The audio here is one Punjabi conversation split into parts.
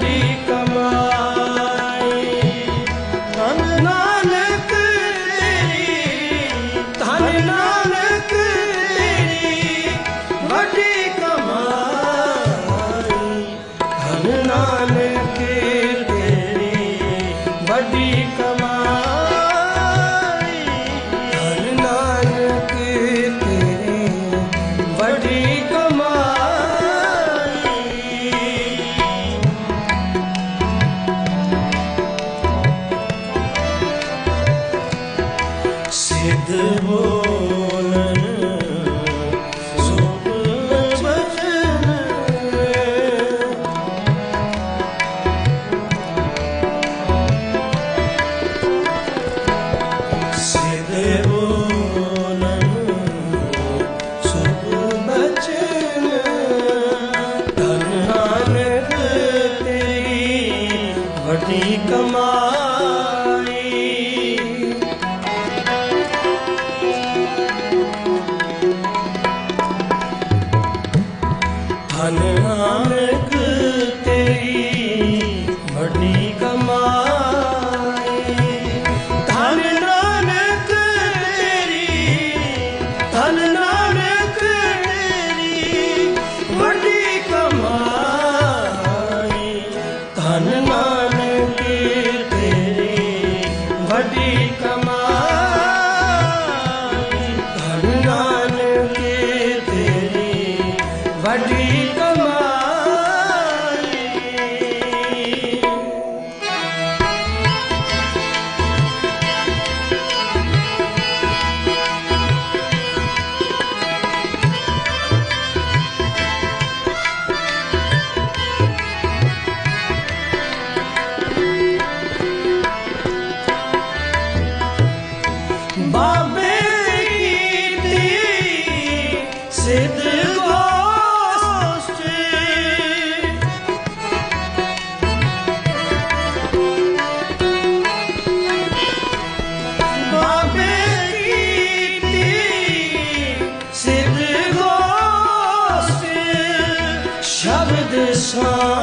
party. भेद हो Radhika Krishna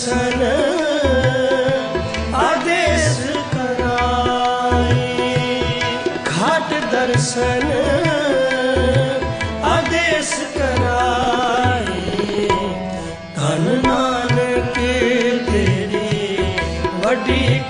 ਦਰਸ਼ਨ ਆਦੇਸ ਕਰਾਏ। ਘਟ ਦਰਸ਼ਨ। ਆਦੇਸ ਕਰਾਏ। ਧਨ ਨਾਨਕ ਤੇਰੀ ਵੱਡੀ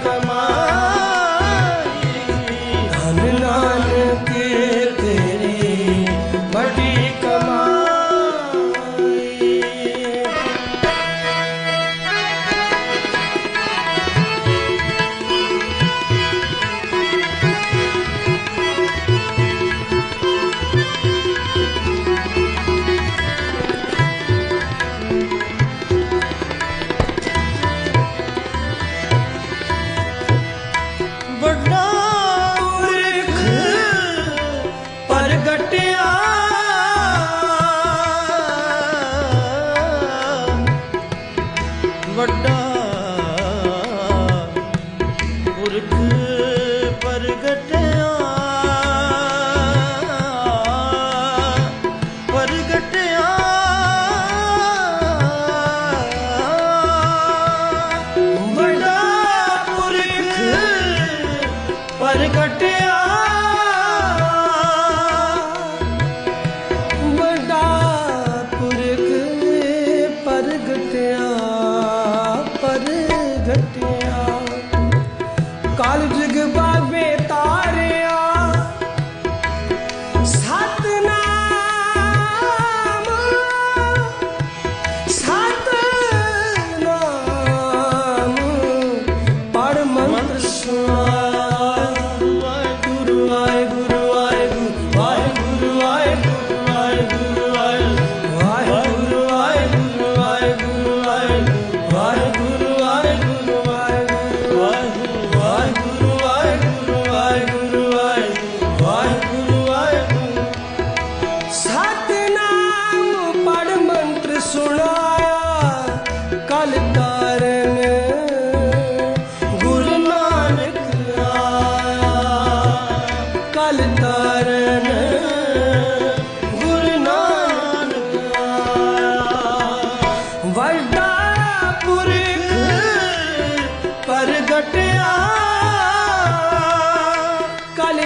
பட்ட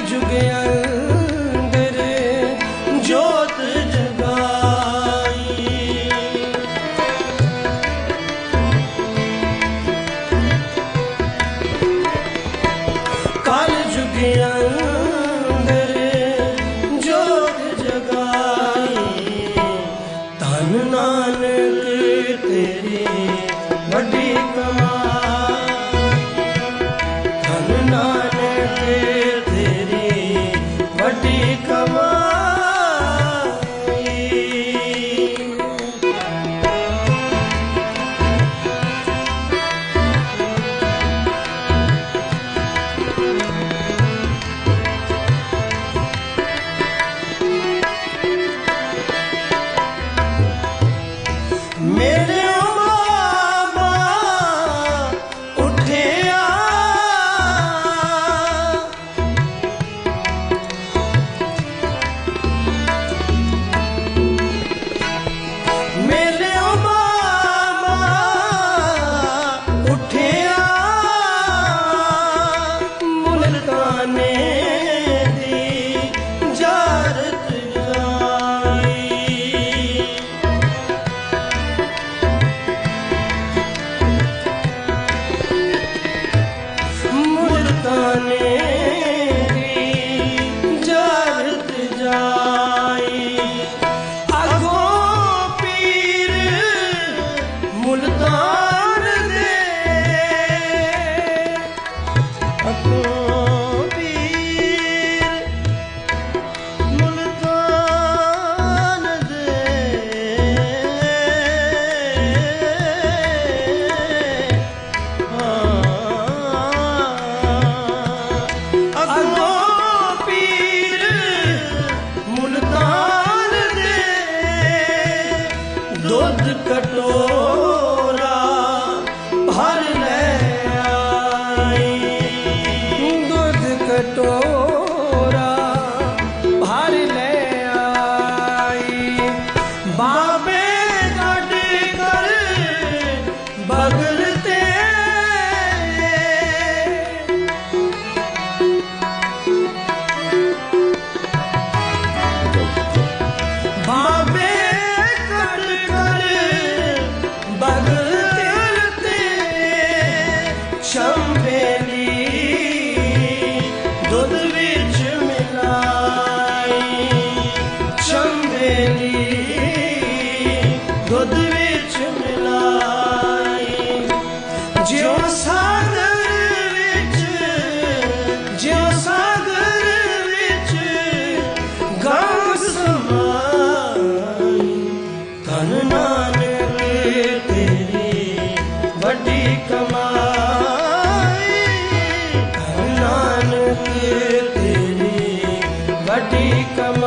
ਜੁਗ ਅੰਦਰ ਜੋਤ ਜਗਾਈ। ਕਲ ਜੁਗ ਜੋਤ ਜਗਾਈ। कम